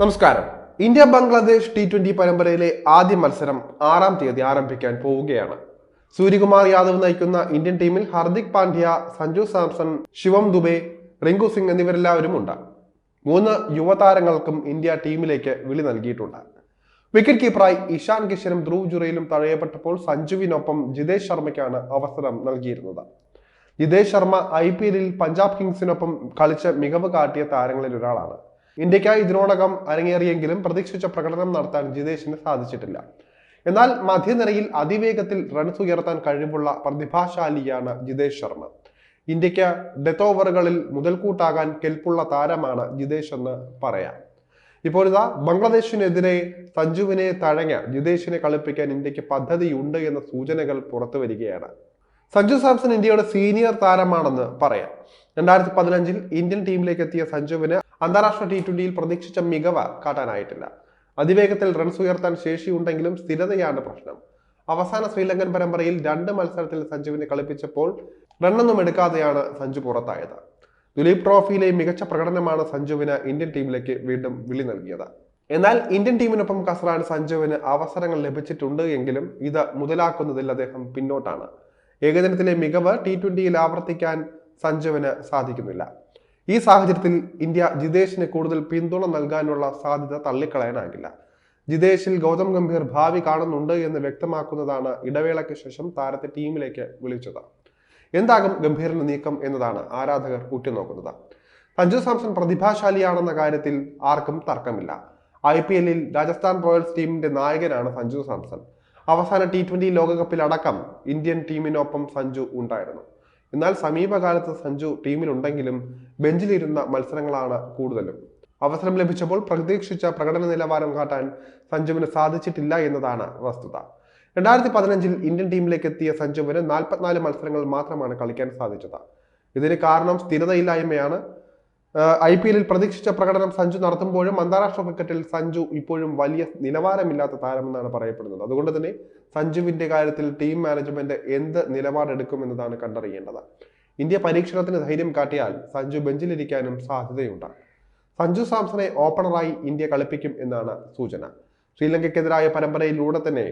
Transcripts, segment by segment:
നമസ്കാരം. India Bangladesh T twenty പരമ്പരയിലെ ആദ്യ മത്സരം ആറാം തീയതി ആരംഭിക്കാൻ പോവുകയാണ്. സൂര്യകുമാർ യാദവ് നയിക്കുന്ന ഇന്ത്യൻ ടീമിൽ ഹർദിക് പാണ്ഡ്യ സഞ്ജു സാംസൺ ശിവം ദുബെ റിങ്കു സിംഗ് എന്നിവരെല്ലാവരും ഉണ്ട്. മൂന്ന് യുവതാരങ്ങൾക്കും ഇന്ത്യ ടീമിലേക്ക് വിളി നൽകിയിട്ടുണ്ട്. വിക്കറ്റ് കീപ്പറായി ഇഷാൻ കിഷനും ധ്രുവ് ജുറയിലും തഴയപ്പെട്ടപ്പോൾ സഞ്ജുവിനൊപ്പം ജിതേഷ് ശർമ്മയ്ക്കാണ് അവസരം നൽകിയിരുന്നത്. ജിതേഷ് ശർമ്മ ഐ പി എല്ലിൽ പഞ്ചാബ് കിങ്സിനൊപ്പം കളിച്ച് മികവ് കാട്ടിയ താരങ്ങളിൽ ഒരാളാണ് ഇന്ത്യക്കായി ഇതിനോടകം അരങ്ങേറിയെങ്കിലും പ്രതീക്ഷിച്ച പ്രകടനം നടത്താൻ ജിതേഷിന് സാധിച്ചിട്ടില്ല. എന്നാൽ മധ്യനിരയിൽ അതിവേഗത്തിൽ റൺസ് ഉയർത്താൻ കഴിവുള്ള പ്രതിഭാശാലിയാണ് ജിതേഷ് ശർമ്മ. ഇന്ത്യയ്ക്ക് ഡെത്ത് ഓവറുകളിൽ മുതൽക്കൂട്ടാകാൻ കെൽപ്പുള്ള താരമാണ് ജിതേഷ് എന്ന് പറയാം. ഇപ്പോൾ ഇതാ ബംഗ്ലാദേശിനെതിരെ സഞ്ജുവിനെ തഴഞ്ഞ ജിതേഷിനെ കളിപ്പിക്കാൻ ഇന്ത്യയ്ക്ക് പദ്ധതിയുണ്ട് എന്ന സൂചനകൾ പുറത്തു വരികയാണ്. സഞ്ജു സാംസൺ ഇന്ത്യയുടെ സീനിയർ താരമാണെന്ന് പറയാം. രണ്ടായിരത്തി പതിനഞ്ചിൽ ഇന്ത്യൻ ടീമിലേക്ക് എത്തിയ സഞ്ജുവിന് അന്താരാഷ്ട്ര ടി ട്വന്റിയിൽ പ്രതീക്ഷിച്ച മികവ് കാട്ടാനായിട്ടില്ല. അതിവേഗത്തിൽ റൺസ് ഉയർത്താൻ ശേഷിയുണ്ടെങ്കിലും സ്ഥിരതയാണ് പ്രശ്നം. അവസാന ശ്രീലങ്കൻ പരമ്പരയിൽ രണ്ട് മത്സരത്തിൽ സഞ്ജുവിനെ കളിപ്പിച്ചപ്പോൾ റണ്ണൊന്നും എടുക്കാതെയാണ് സഞ്ജു പുറത്തായത്. ദുലീപ് ട്രോഫിയിലെ മികച്ച പ്രകടനമാണ് സഞ്ജുവിന് ഇന്ത്യൻ ടീമിലേക്ക് വീണ്ടും വിളി നൽകിയത്. എന്നാൽ ഇന്ത്യൻ ടീമിനൊപ്പം കസറാൻ സഞ്ജുവിന് അവസരങ്ങൾ ലഭിച്ചിട്ടുണ്ട് എങ്കിലും ഇത് മുതലാക്കുന്നതിൽ അദ്ദേഹം പിന്നോട്ടാണ്. ഏകദിനത്തിലെ മികവ് ടി ട്വന്റിയിൽ ആവർത്തിക്കാൻ സഞ്ജുവിന് സാധിക്കുന്നില്ല. ഈ സാഹചര്യത്തിൽ ഇന്ത്യ ജിതേഷിന് കൂടുതൽ പിന്തുണ നൽകാനുള്ള സാധ്യത തള്ളിക്കളയാനാകില്ല ജിതേഷിൽ ഗൗതം ഗംഭീർ ഭാവി കാണുന്നുണ്ട് എന്ന് വ്യക്തമാക്കുന്നതാണ് ഇടവേളയ്ക്ക് ശേഷം താരത്തെ ടീമിലേക്ക് വിളിച്ചത്. എന്താകും ഗംഭീറിന്റെ നീക്കം എന്നതാണ് ആരാധകർ ഉറ്റുനോക്കുന്നത്. സഞ്ജു സാംസൺ പ്രതിഭാശാലിയാണെന്ന കാര്യത്തിൽ ആർക്കും തർക്കമില്ല. ഐ പി എല്ലിൽ രാജസ്ഥാൻ റോയൽസ് ടീമിന്റെ നായകനാണ് സഞ്ജു സാംസൺ. അവസാന ടി ട്വന്റി ലോകകപ്പിലടക്കം ഇന്ത്യൻ ടീമിനൊപ്പം സഞ്ജു ഉണ്ടായിരുന്നു. എന്നാൽ സമീപകാലത്ത് സഞ്ജു ടീമിലുണ്ടെങ്കിലും ബെഞ്ചിലിരുന്ന മത്സരങ്ങളാണ് കൂടുതലും. അവസരം ലഭിച്ചപ്പോൾ പ്രതീക്ഷിച്ച പ്രകടന നിലവാരം കാട്ടാൻ സഞ്ജുവിന് സാധിച്ചിട്ടില്ല എന്നതാണ് വസ്തുത. രണ്ടായിരത്തി പതിനഞ്ചിൽ ഇന്ത്യൻ ടീമിലേക്ക് എത്തിയ സഞ്ജുവിന് നാൽപ്പത്തിനാല് മത്സരങ്ങൾ മാത്രമാണ് കളിക്കാൻ സാധിച്ചത്. ഇതിന് കാരണം സ്ഥിരതയില്ലായ്മയാണ് ഐ പി എല്ലിൽ പ്രതീക്ഷിച്ച പ്രകടനം സഞ്ജു നടത്തുമ്പോഴും അന്താരാഷ്ട്ര ക്രിക്കറ്റിൽ സഞ്ജു ഇപ്പോഴും വലിയ നിലവാരമില്ലാത്ത താരമെന്നാണ് പറയപ്പെടുന്നത്. അതുകൊണ്ട് തന്നെ സഞ്ജുവിന്റെ കാര്യത്തിൽ ടീം മാനേജ്മെന്റ് എന്ത് നിലപാടെടുക്കും എന്നതാണ് കണ്ടറിയേണ്ടത്. ഇന്ത്യ പരീക്ഷണത്തിന് ധൈര്യം കാട്ടിയാൽ സഞ്ജു ബെഞ്ചിലിരിക്കാനും സാധ്യതയുണ്ട് സഞ്ജു സാംസണെ ഓപ്പണറായി ഇന്ത്യ കളിപ്പിക്കും എന്നാണ് സൂചന. ശ്രീലങ്കയ്ക്കെതിരായ പരമ്പരയിലൂടെ തന്നെ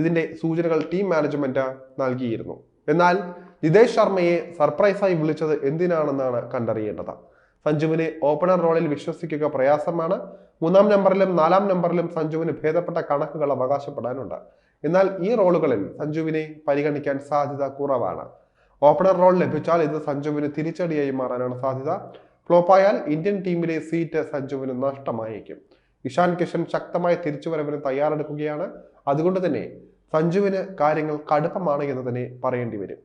ഇതിന്റെ സൂചനകൾ ടീം മാനേജ്മെന്റ് നൽകിയിരുന്നു. എന്നാൽ ജിതേഷ് ശർമ്മയെ സർപ്രൈസായി വിളിച്ചത് എന്തിനാണെന്നാണ് കണ്ടറിയേണ്ടത്. സഞ്ജുവിനെ ഓപ്പണർ റോളിൽ വിശ്വസിക്കുക പ്രയാസമാണ്. മൂന്നാം നമ്പറിലും നാലാം നമ്പറിലും സഞ്ജുവിന് ഭേദപ്പെട്ട കണക്കുകൾ അവകാശപ്പെടാനുണ്ട്. എന്നാൽ ഈ റോളുകളിൽ സഞ്ജുവിനെ പരിഗണിക്കാൻ സാധ്യത കുറവാണ്. ഓപ്പണർ റോൾ ലഭിച്ചാൽ ഇത് സഞ്ജുവിന് തിരിച്ചടിയായി മാറാനാണ് സാധ്യത. ഫ്ലോപ്പായാൽ ഇന്ത്യൻ ടീമിലെ സീറ്റ് സഞ്ജുവിന് നഷ്ടമായേക്കും. ഇഷാൻ കിഷൻ ശക്തമായ തിരിച്ചുവരവിന് തയ്യാറെടുക്കുകയാണ്. അതുകൊണ്ട് തന്നെ സഞ്ജുവിന് കാര്യങ്ങൾ കടുപ്പമാണ് എന്ന് തന്നെ പറയേണ്ടി വരും.